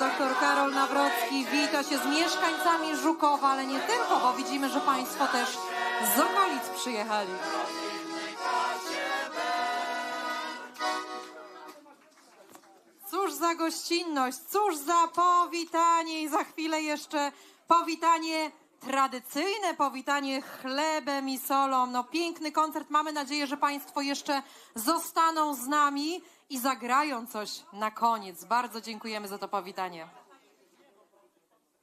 Doktor Karol Nawrocki wita się z mieszkańcami Żukowa, ale nie tylko, bo widzimy, że Państwo też z okolic przyjechali. Cóż za gościnność, cóż za powitanie i za chwilę jeszcze powitanie tradycyjne, powitanie chlebem i solą. No piękny koncert, mamy nadzieję, że Państwo jeszcze zostaną z nami i zagrają coś na koniec. Bardzo dziękujemy za to powitanie.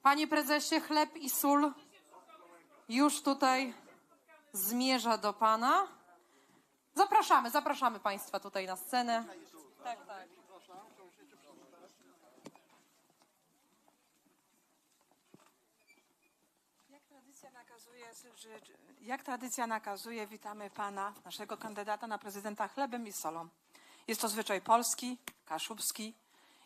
Panie prezesie, chleb i sól już tutaj zmierza do Pana. Zapraszamy, zapraszamy Państwa tutaj na scenę. Tak, tak. Jak tradycja nakazuje, że, jak tradycja nakazuje, witamy pana, naszego kandydata na prezydenta chlebem i solą. Jest to zwyczaj polski, kaszubski.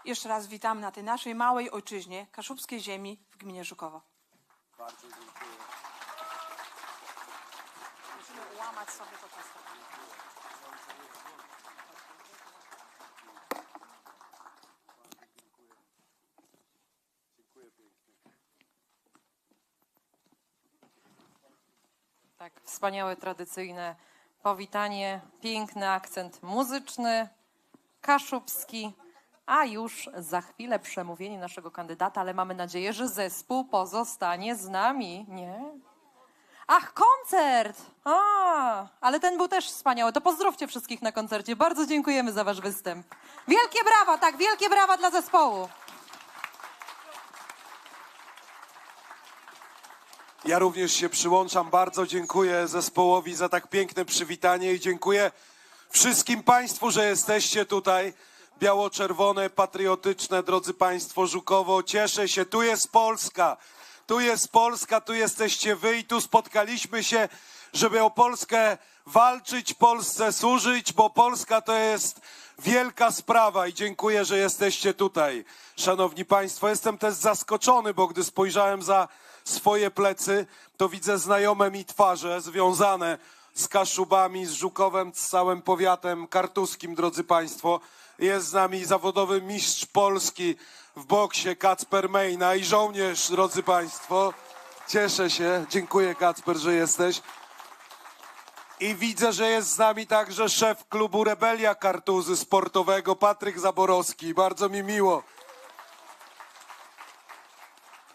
Jeszcze raz witamy na tej naszej małej ojczyźnie, kaszubskiej ziemi w gminie Żukowo. Bardzo dziękuję. Musimy ułamać sobie to ciasto. Tak, wspaniałe, tradycyjne powitanie, piękny akcent muzyczny, kaszubski, a już za chwilę przemówienie naszego kandydata, ale mamy nadzieję, że zespół pozostanie z nami, nie? Ach, koncert! A, ale ten był też wspaniały. To pozdrówcie wszystkich na koncercie. Bardzo dziękujemy za wasz występ. Wielkie brawa, tak, wielkie brawa dla zespołu. Ja również się przyłączam. Bardzo dziękuję zespołowi za tak piękne przywitanie i dziękuję wszystkim Państwu, że jesteście tutaj. Biało-czerwone, patriotyczne, drodzy Państwo, Żukowo. Cieszę się. Tu jest Polska. Tu jest Polska, tu jesteście Wy i tu spotkaliśmy się, żeby o Polskę walczyć, Polsce służyć, bo Polska to jest wielka sprawa i dziękuję, że jesteście tutaj. Szanowni Państwo, jestem też zaskoczony, bo gdy spojrzałem za swoje plecy, to widzę znajome mi twarze związane z Kaszubami, z Żukowem, z całym powiatem kartuskim, drodzy Państwo. Jest z nami zawodowy mistrz Polski w boksie Kacper Mejna i żołnierz, drodzy Państwo. Cieszę się, dziękuję Kacper, że jesteś. I widzę, że jest z nami także szef klubu Rebelia Kartuzy Sportowego, Patryk Zaborowski. Bardzo mi miło.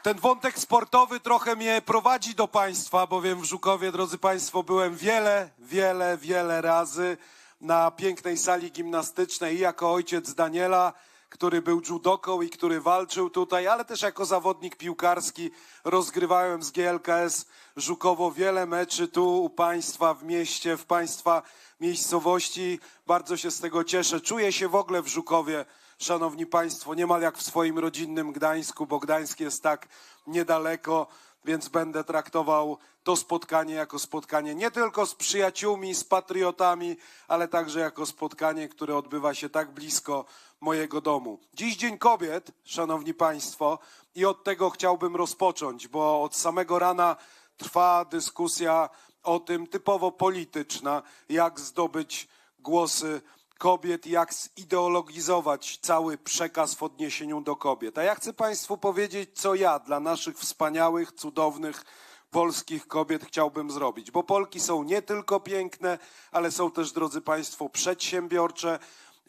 Ten wątek sportowy trochę mnie prowadzi do Państwa, bowiem w Żukowie, drodzy Państwo, byłem wiele, wiele, wiele razy na pięknej sali gimnastycznej i jako ojciec Daniela, który był judoką i który walczył tutaj, ale też jako zawodnik piłkarski rozgrywałem z GLKS Żukowo wiele meczy tu u Państwa w mieście, w Państwa miejscowości. Bardzo się z tego cieszę. Czuję się w ogóle w Żukowie Szanowni Państwo, niemal jak w swoim rodzinnym Gdańsku, bo Gdańsk jest tak niedaleko, więc będę traktował to spotkanie jako spotkanie nie tylko z przyjaciółmi, z patriotami, ale także jako spotkanie, które odbywa się tak blisko mojego domu. Dziś Dzień Kobiet, Szanowni Państwo, i od tego chciałbym rozpocząć, bo od samego rana trwa dyskusja o tym typowo polityczna, jak zdobyć głosy kobiet, jak zideologizować cały przekaz w odniesieniu do kobiet. A ja chcę Państwu powiedzieć, co ja dla naszych wspaniałych, cudownych polskich kobiet chciałbym zrobić. Bo Polki są nie tylko piękne, ale są też, drodzy Państwo, przedsiębiorcze,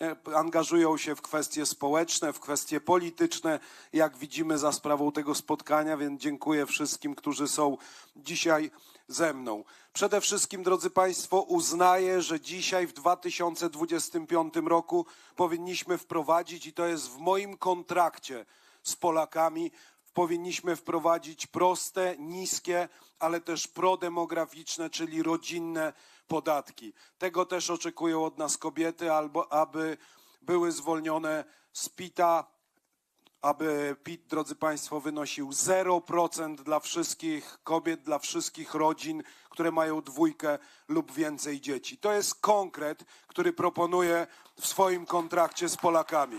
e, angażują się w kwestie społeczne, w kwestie polityczne, jak widzimy za sprawą tego spotkania, więc dziękuję wszystkim, którzy są dzisiaj ze mną. Przede wszystkim, drodzy Państwo, uznaję, że dzisiaj w 2025 roku powinniśmy wprowadzić, i to jest w moim kontrakcie z Polakami, powinniśmy wprowadzić proste, niskie, ale też prodemograficzne, czyli rodzinne podatki. Tego też oczekują od nas kobiety, albo aby były zwolnione z PIT-a, aby PIT, drodzy Państwo, wynosił 0% dla wszystkich kobiet, dla wszystkich rodzin, które mają dwójkę lub więcej dzieci. To jest konkret, który proponuję w swoim kontrakcie z Polakami.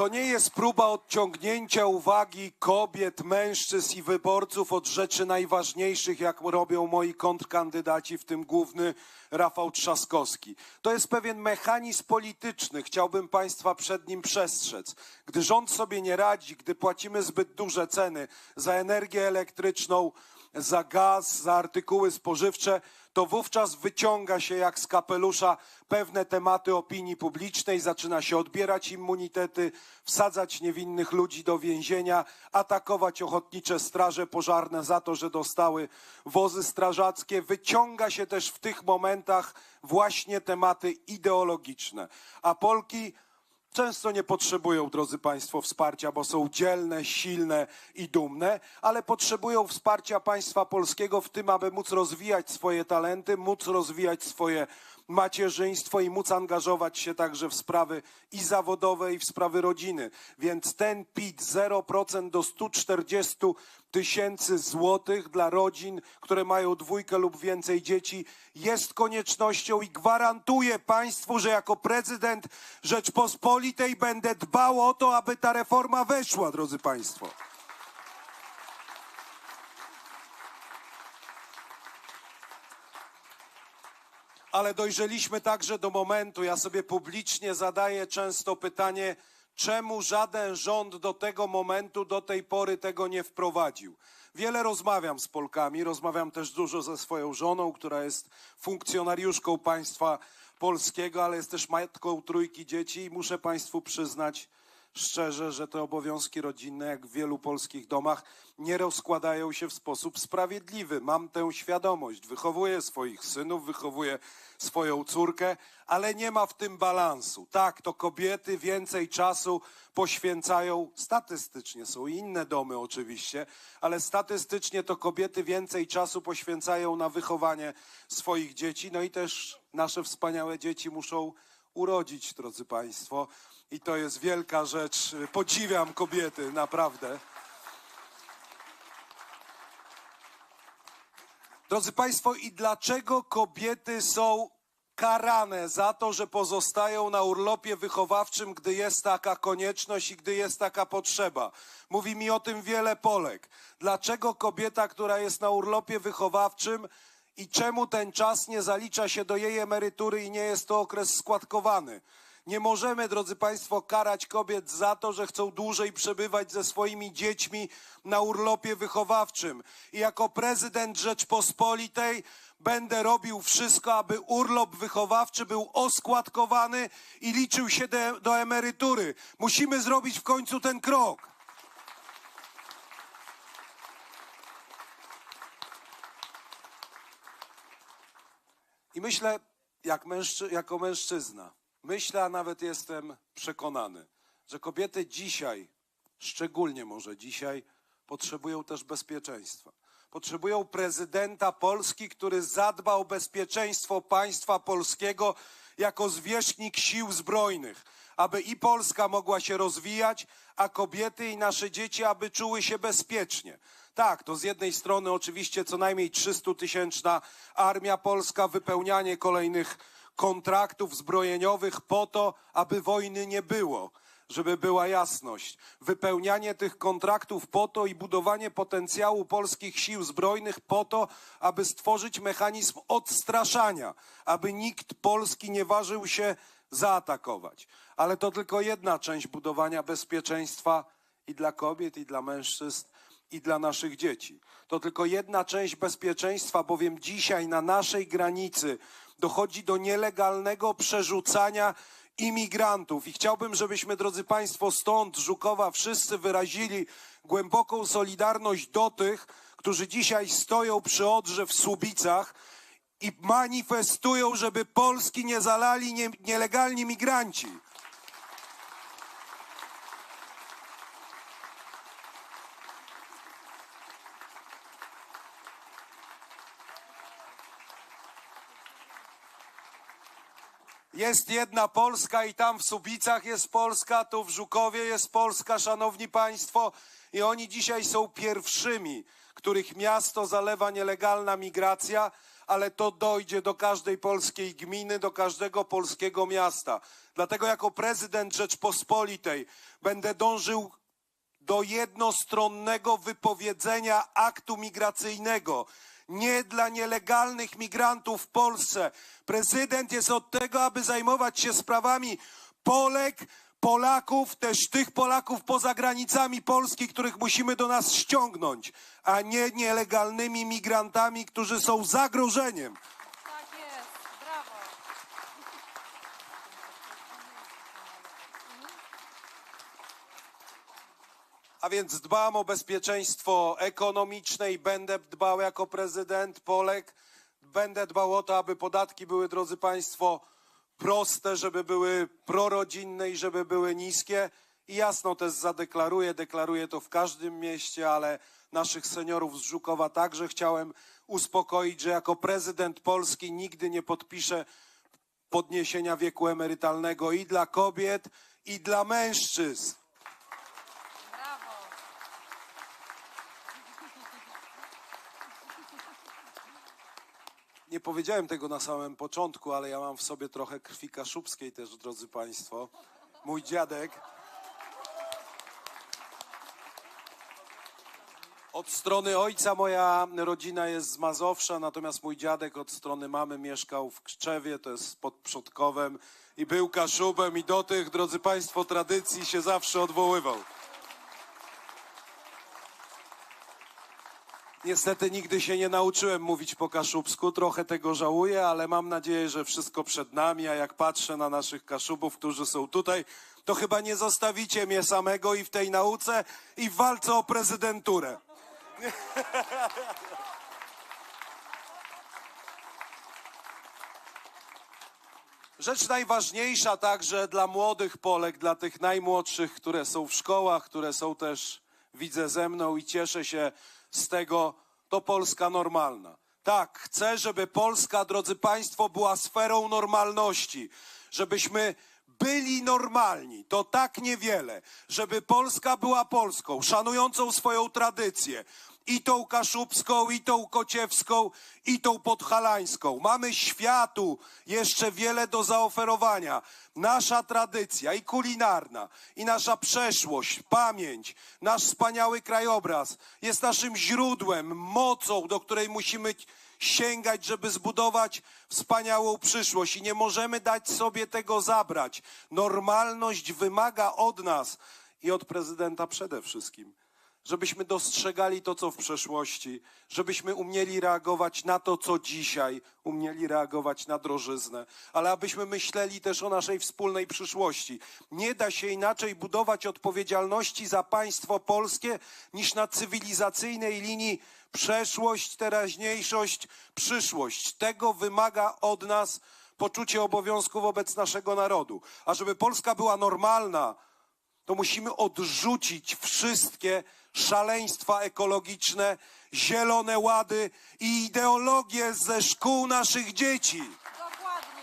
To nie jest próba odciągnięcia uwagi kobiet, mężczyzn i wyborców od rzeczy najważniejszych, jak robią moi kontrkandydaci, w tym główny Rafał Trzaskowski. To jest pewien mechanizm polityczny. Chciałbym Państwa przed nim przestrzec. Gdy rząd sobie nie radzi, gdy płacimy zbyt duże ceny za energię elektryczną, za gaz, za artykuły spożywcze, to wówczas wyciąga się jak z kapelusza pewne tematy opinii publicznej, zaczyna się odbierać immunitety, wsadzać niewinnych ludzi do więzienia, atakować ochotnicze straże pożarne za to, że dostały wozy strażackie. Wyciąga się też w tych momentach właśnie tematy ideologiczne. A Polki Często nie potrzebują, drodzy Państwo, wsparcia, bo są dzielne, silne i dumne, ale potrzebują wsparcia państwa polskiego w tym, aby móc rozwijać swoje talenty, móc rozwijać swoje macierzyństwo i móc angażować się także w sprawy i zawodowe, i w sprawy rodziny. Więc ten PIT 0% do 140 tysięcy złotych dla rodzin, które mają dwójkę lub więcej dzieci, jest koniecznością i gwarantuję Państwu, że jako prezydent Rzeczpospolitej będę dbał o to, aby ta reforma weszła, drodzy Państwo. Ale dojrzeliśmy także do momentu, ja sobie publicznie zadaję często pytanie, czemu żaden rząd do tego momentu, do tej pory tego nie wprowadził. Wiele rozmawiam z Polkami, rozmawiam też dużo ze swoją żoną, która jest funkcjonariuszką państwa polskiego, ale jest też matką trójki dzieci i muszę Państwu przyznać, szczerze, że te obowiązki rodzinne, jak w wielu polskich domach, nie rozkładają się w sposób sprawiedliwy. Mam tę świadomość. Wychowuję swoich synów, wychowuję swoją córkę, ale nie ma w tym balansu. Tak, to kobiety więcej czasu poświęcają, statystycznie są inne domy oczywiście, ale statystycznie to kobiety więcej czasu poświęcają na wychowanie swoich dzieci. No i też nasze wspaniałe dzieci muszą urodzić, drodzy Państwo. I to jest wielka rzecz. Podziwiam kobiety, naprawdę. Drodzy Państwo, i dlaczego kobiety są karane za to, że pozostają na urlopie wychowawczym, gdy jest taka konieczność i gdy jest taka potrzeba? Mówi mi o tym wiele Polek. Dlaczego kobieta, która jest na urlopie wychowawczym, i czemu ten czas nie zalicza się do jej emerytury i nie jest to okres składkowany? Nie możemy, drodzy Państwo, karać kobiet za to, że chcą dłużej przebywać ze swoimi dziećmi na urlopie wychowawczym. I jako prezydent Rzeczpospolitej będę robił wszystko, aby urlop wychowawczy był oskładkowany i liczył się do, emerytury. Musimy zrobić w końcu ten krok. Myślę, jak mężczy, jako mężczyzna, myślę, a nawet jestem przekonany, że kobiety dzisiaj, szczególnie może dzisiaj, potrzebują też bezpieczeństwa. Potrzebują prezydenta Polski, który zadba o bezpieczeństwo państwa polskiego jako zwierzchnik sił zbrojnych, aby i Polska mogła się rozwijać, a kobiety i nasze dzieci, aby czuły się bezpiecznie. Tak, to z jednej strony oczywiście co najmniej 300-tysięczna armia polska, wypełnianie kolejnych kontraktów zbrojeniowych po to, aby wojny nie było, żeby była jasność. Wypełnianie tych kontraktów po to i budowanie potencjału polskich sił zbrojnych po to, aby stworzyć mechanizm odstraszania, aby nikt Polski nie ważył się zaatakować. Ale to tylko jedna część budowania bezpieczeństwa i dla kobiet, i dla mężczyzn, i dla naszych dzieci. To tylko jedna część bezpieczeństwa, bowiem dzisiaj na naszej granicy dochodzi do nielegalnego przerzucania imigrantów. I chciałbym, żebyśmy, drodzy Państwo, stąd, Żukowa, wszyscy wyrazili głęboką solidarność do tych, którzy dzisiaj stoją przy Odrze w Słubicach i manifestują, żeby Polski nie zalali nie, nielegalni migranci. Jest jedna Polska i tam w Subicach jest Polska, tu w Żukowie jest Polska, szanowni państwo. I oni dzisiaj są pierwszymi, których miasto zalewa nielegalna migracja, ale to dojdzie do każdej polskiej gminy, do każdego polskiego miasta. Dlatego jako prezydent Rzeczpospolitej będę dążył do jednostronnego wypowiedzenia aktu migracyjnego. Nie dla nielegalnych migrantów w Polsce. Prezydent jest od tego, aby zajmować się sprawami Polek, Polaków, też tych Polaków poza granicami Polski, których musimy do nas ściągnąć, a nie nielegalnymi migrantami, którzy są zagrożeniem. Tak jest, brawo. A więc dbam o bezpieczeństwo ekonomiczne i będę dbał jako prezydent Polek. Będę dbał o to, aby podatki były, drodzy Państwo, proste, żeby były prorodzinne i żeby były niskie. I jasno też zadeklaruję, deklaruję to w każdym mieście, ale naszych seniorów z Żukowa także chciałem uspokoić, że jako prezydent Polski nigdy nie podpiszę podniesienia wieku emerytalnego i dla kobiet, i dla mężczyzn. Nie powiedziałem tego na samym początku, ale ja mam w sobie trochę krwi kaszubskiej też, drodzy Państwo. Mój dziadek. Od strony ojca moja rodzina jest z Mazowsza, natomiast mój dziadek od strony mamy mieszkał w Krzczewie, to jest pod Przodkowem i był kaszubem i do tych, drodzy Państwo, tradycji się zawsze odwoływał. Niestety nigdy się nie nauczyłem mówić po kaszubsku, trochę tego żałuję, ale mam nadzieję, że wszystko przed nami, a jak patrzę na naszych kaszubów, którzy są tutaj, to chyba nie zostawicie mnie samego i w tej nauce, i w walce o prezydenturę. Rzecz najważniejsza także dla młodych Polek, dla tych najmłodszych, które są w szkołach, które są też, widzę ze mną i cieszę się z tego, to Polska normalna. Tak, chcę, żeby Polska, drodzy Państwo, była sferą normalności, żebyśmy byli normalni, to tak niewiele, żeby Polska była Polską, szanującą swoją tradycję, i tą kaszubską, i tą kociewską, i tą podhalańską. Mamy światu jeszcze wiele do zaoferowania. Nasza tradycja i kulinarna, i nasza przeszłość, pamięć, nasz wspaniały krajobraz jest naszym źródłem, mocą, do której musimy sięgać, żeby zbudować wspaniałą przyszłość i nie możemy dać sobie tego zabrać. Normalność wymaga od nas i od prezydenta przede wszystkim, żebyśmy dostrzegali to, co w przeszłości, żebyśmy umieli reagować na to, co dzisiaj, umieli reagować na drożyznę, ale abyśmy myśleli też o naszej wspólnej przyszłości. Nie da się inaczej budować odpowiedzialności za państwo polskie niż na cywilizacyjnej linii przeszłość, teraźniejszość, przyszłość. Tego wymaga od nas poczucie obowiązku wobec naszego narodu. A żeby Polska była normalna, to musimy odrzucić wszystkie szaleństwa ekologiczne, zielone łady i ideologie ze szkół naszych dzieci. Dokładnie.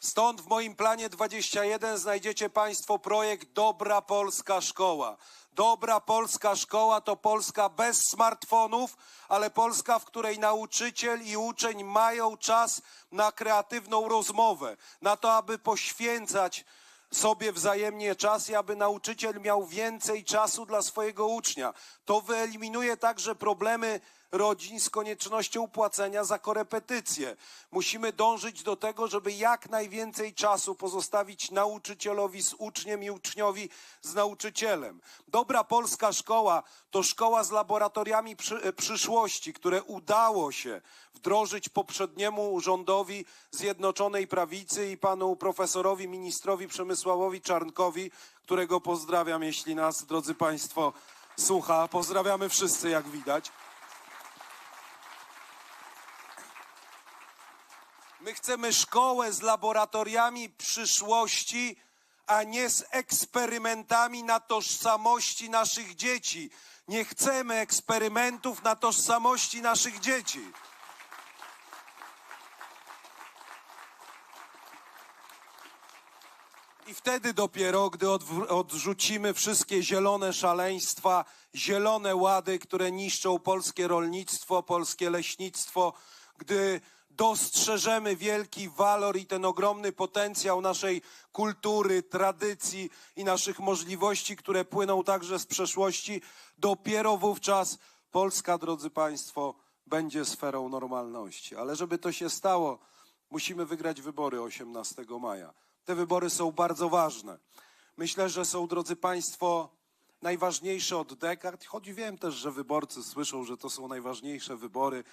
Stąd w moim planie 21 znajdziecie Państwo projekt Dobra Polska Szkoła. Dobra Polska Szkoła to Polska bez smartfonów, ale Polska, w której nauczyciel i uczeń mają czas na kreatywną rozmowę, na to, aby poświęcać sobie wzajemnie czas i aby nauczyciel miał więcej czasu dla swojego ucznia. To wyeliminuje także problemy rodzin z koniecznością płacenia za korepetycje. Musimy dążyć do tego, żeby jak najwięcej czasu pozostawić nauczycielowi z uczniem i uczniowi z nauczycielem. Dobra polska szkoła to szkoła z laboratoriami przy, przyszłości, które udało się wdrożyć poprzedniemu rządowi Zjednoczonej Prawicy i panu profesorowi, ministrowi Przemysławowi Czarnkowi, którego pozdrawiam, jeśli nas, drodzy państwo, słucha. Pozdrawiamy wszyscy, jak widać. My chcemy szkołę z laboratoriami przyszłości, a nie z eksperymentami na tożsamości naszych dzieci. Nie chcemy eksperymentów na tożsamości naszych dzieci. I wtedy dopiero, gdy odrzucimy wszystkie zielone szaleństwa, zielone łady, które niszczą polskie rolnictwo, polskie leśnictwo, gdy dostrzeżemy wielki walor i ten ogromny potencjał naszej kultury, tradycji i naszych możliwości, które płyną także z przeszłości, dopiero wówczas Polska, drodzy Państwo, będzie sferą normalności. Ale żeby to się stało, musimy wygrać wybory 18 maja. Te wybory są bardzo ważne. Myślę, że są, drodzy Państwo, najważniejsze od dekad, choć wiem też, że wyborcy słyszą, że to są najważniejsze wybory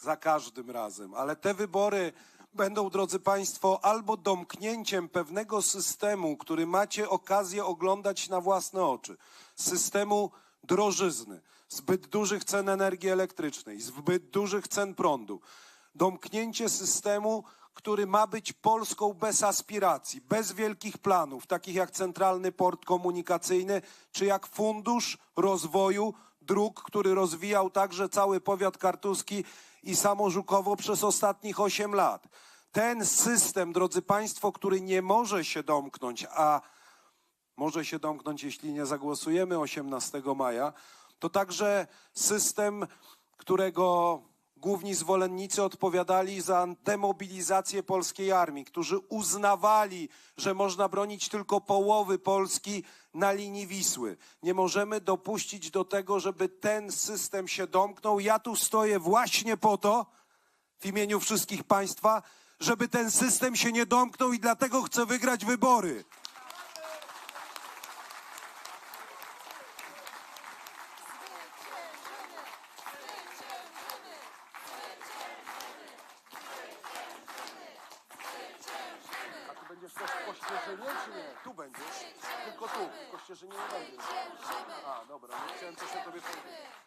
za każdym razem, ale te wybory będą, drodzy Państwo, albo domknięciem pewnego systemu, który macie okazję oglądać na własne oczy, systemu drożyzny, zbyt dużych cen energii elektrycznej, zbyt dużych cen prądu, domknięcie systemu, który ma być Polską bez aspiracji, bez wielkich planów, takich jak Centralny Port Komunikacyjny, czy jak Fundusz Rozwoju Dróg, który rozwijał także cały powiat kartuski i samo Żukowo przez ostatnich 8 lat. Ten system, drodzy Państwo, który nie może się domknąć, a może się domknąć, jeśli nie zagłosujemy 18 maja, to także system, którego główni zwolennicy odpowiadali za demobilizację polskiej armii, którzy uznawali, że można bronić tylko połowy Polski na linii Wisły. Nie możemy dopuścić do tego, żeby ten system się domknął. Ja tu stoję właśnie po to, w imieniu wszystkich Państwa, żeby ten system się nie domknął i dlatego chcę wygrać wybory. W Kościerzynie, czy nie? Tu będziesz. Tylko tu. W Kościerzynie nie będziesz. A, dobra. Nie chciałem coś o tobie powiedzieć.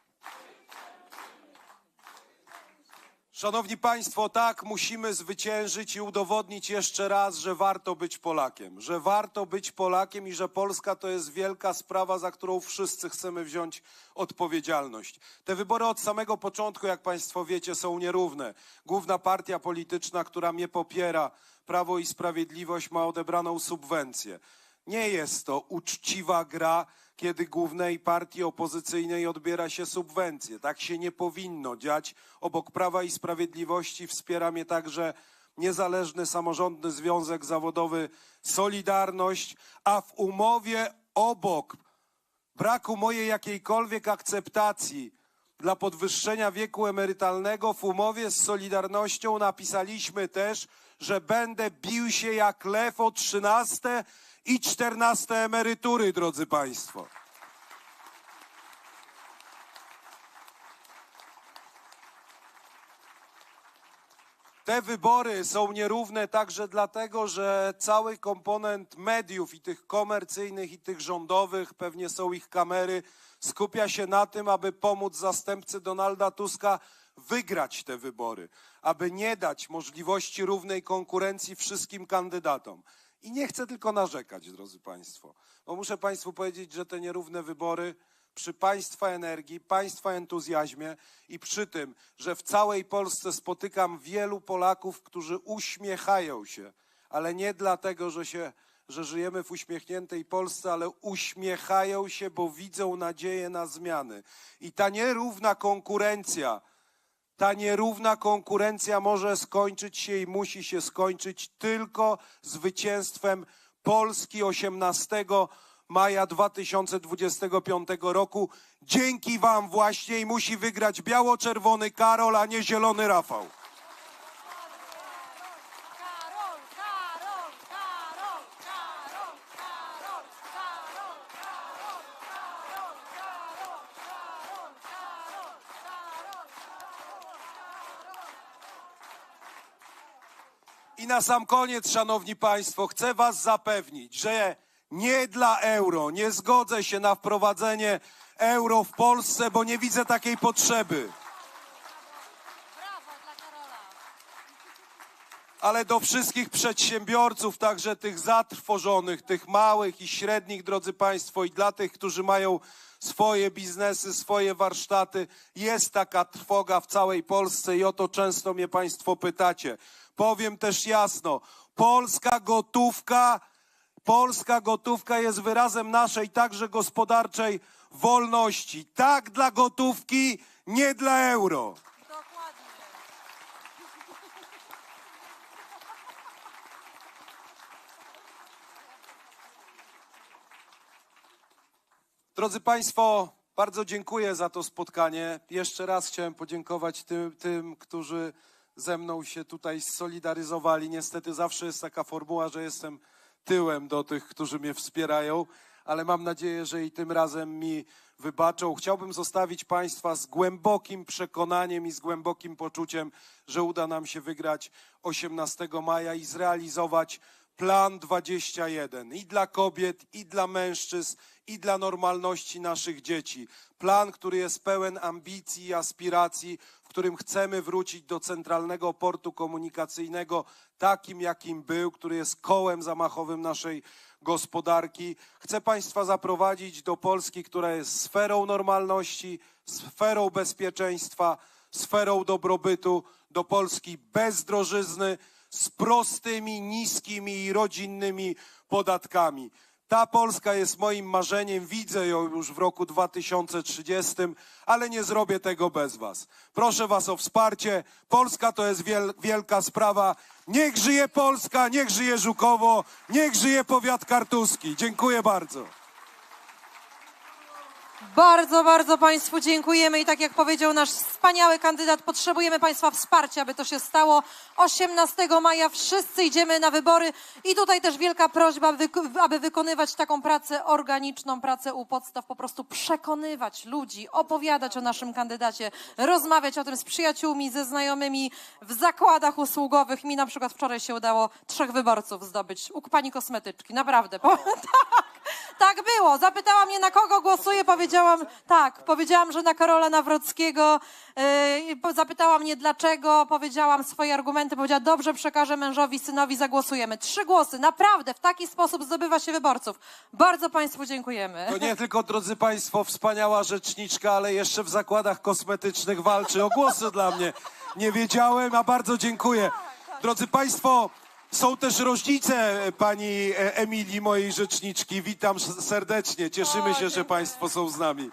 Szanowni Państwo, tak, musimy zwyciężyć i udowodnić jeszcze raz, że warto być Polakiem. Że warto być Polakiem i że Polska to jest wielka sprawa, za którą wszyscy chcemy wziąć odpowiedzialność. Te wybory od samego początku, jak Państwo wiecie, są nierówne. Główna partia polityczna, która mnie popiera, Prawo i Sprawiedliwość, ma odebraną subwencję. Nie jest to uczciwa gra, kiedy głównej partii opozycyjnej odbiera się subwencje. Tak się nie powinno dziać. Obok Prawa i Sprawiedliwości wspiera mnie także niezależny samorządny związek zawodowy Solidarność, a w umowie obok braku mojej jakiejkolwiek akceptacji dla podwyższenia wieku emerytalnego w umowie z Solidarnością napisaliśmy też, że będę bił się jak lew o 13 i 14 emerytury, drodzy Państwo. Te wybory są nierówne także dlatego, że cały komponent mediów i tych komercyjnych, i tych rządowych, pewnie są ich kamery, skupia się na tym, aby pomóc zastępcy Donalda Tuska wygrać te wybory, aby nie dać możliwości równej konkurencji wszystkim kandydatom. I nie chcę tylko narzekać, drodzy Państwo, bo muszę Państwu powiedzieć, że te nierówne wybory przy Państwa energii, Państwa entuzjazmie i przy tym, że w całej Polsce spotykam wielu Polaków, którzy uśmiechają się, ale nie dlatego, że, się, że żyjemy w uśmiechniętej Polsce, ale uśmiechają się, bo widzą nadzieję na zmiany. I ta nierówna konkurencja, ta nierówna konkurencja może skończyć się i musi się skończyć tylko zwycięstwem Polski 18 maja 2025 roku. Dzięki Wam właśnie i musi wygrać biało-czerwony Karol, a nie zielony Rafał. Na sam koniec, szanowni państwo, chcę was zapewnić, że nie dla euro, nie zgodzę się na wprowadzenie euro w Polsce, bo nie widzę takiej potrzeby. Ale do wszystkich przedsiębiorców, także tych zatrwożonych, tych małych i średnich, drodzy Państwo, i dla tych, którzy mają swoje biznesy, swoje warsztaty, jest taka trwoga w całej Polsce i o to często mnie Państwo pytacie. Powiem też jasno, polska gotówka Polska gotówka jest wyrazem naszej także gospodarczej wolności. Tak dla gotówki, nie dla euro. Drodzy Państwo, bardzo dziękuję za to spotkanie. Jeszcze raz chciałem podziękować tym, tym, którzy ze mną się tutaj solidaryzowali. Niestety zawsze jest taka formuła, że jestem tyłem do tych, którzy mnie wspierają, ale mam nadzieję, że i tym razem mi wybaczą. Chciałbym zostawić Państwa z głębokim przekonaniem i z głębokim poczuciem, że uda nam się wygrać 18 maja i zrealizować Plan 21 i dla kobiet, i dla mężczyzn, i dla normalności naszych dzieci. Plan, który jest pełen ambicji i aspiracji, w którym chcemy wrócić do centralnego portu komunikacyjnego, takim jakim był, który jest kołem zamachowym naszej gospodarki. Chcę Państwa zaprowadzić do Polski, która jest sferą normalności, sferą bezpieczeństwa, sferą dobrobytu, do Polski bez drożyzny, z prostymi, niskimi i rodzinnymi podatkami. Ta Polska jest moim marzeniem, widzę ją już w roku 2030, ale nie zrobię tego bez Was. Proszę Was o wsparcie. Polska to jest wiel, wielka sprawa. Niech żyje Polska, niech żyje Żukowo, niech żyje powiat kartuski. Dziękuję bardzo. Bardzo, bardzo Państwu dziękujemy i tak jak powiedział nasz wspaniały kandydat, potrzebujemy Państwa wsparcia, aby to się stało. 18 maja wszyscy idziemy na wybory i tutaj też wielka prośba, aby wykonywać taką pracę organiczną, pracę u podstaw, po prostu przekonywać ludzi, opowiadać o naszym kandydacie, rozmawiać o tym z przyjaciółmi, ze znajomymi w zakładach usługowych. Mi na przykład wczoraj się udało trzech wyborców zdobyć u pani kosmetyczki, naprawdę. tak, tak było. Zapytała mnie, na kogo głosuję. Powiedziałam, tak, powiedziałam, że na Karola Nawrockiego. Yy, po- zapytała mnie, dlaczego. Powiedziałam swoje argumenty. Powiedziała, dobrze, przekażę mężowi, synowi, zagłosujemy. Trzy głosy. Naprawdę, w taki sposób zdobywa się wyborców. Bardzo Państwu dziękujemy. To nie tylko, drodzy Państwo, wspaniała rzeczniczka, ale jeszcze w zakładach kosmetycznych walczy o głosy dla mnie. Nie wiedziałem, a bardzo dziękuję. Drodzy Państwo, są też rodzice pani e, Emilii, mojej rzeczniczki. Witam serdecznie. Cieszymy się, że Państwo są z nami.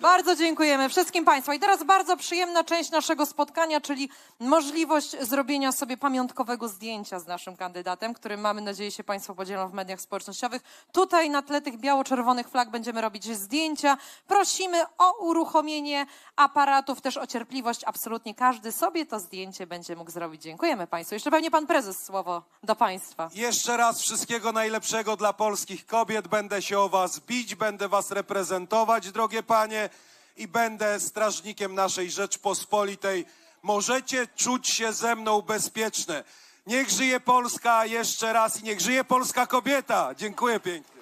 Bardzo dziękujemy wszystkim Państwu. I teraz bardzo przyjemna część naszego spotkania, czyli możliwość zrobienia sobie pamiątkowego zdjęcia z naszym kandydatem, którym mamy nadzieję się Państwo podzielą w mediach społecznościowych. Tutaj na tle tych biało-czerwonych flag będziemy robić zdjęcia. Prosimy o uruchomienie aparatów, też o cierpliwość. Absolutnie każdy sobie to zdjęcie będzie mógł zrobić. Dziękujemy Państwu. Jeszcze pewnie Pan Prezes słowo do Państwa. Jeszcze raz wszystkiego najlepszego dla polskich kobiet. Będę się o Was bić, będę Was reprezentować, drogie panie, i będę strażnikiem naszej Rzeczpospolitej. Możecie czuć się ze mną bezpieczne. Niech żyje Polska jeszcze raz i niech żyje polska kobieta. Dziękuję pięknie.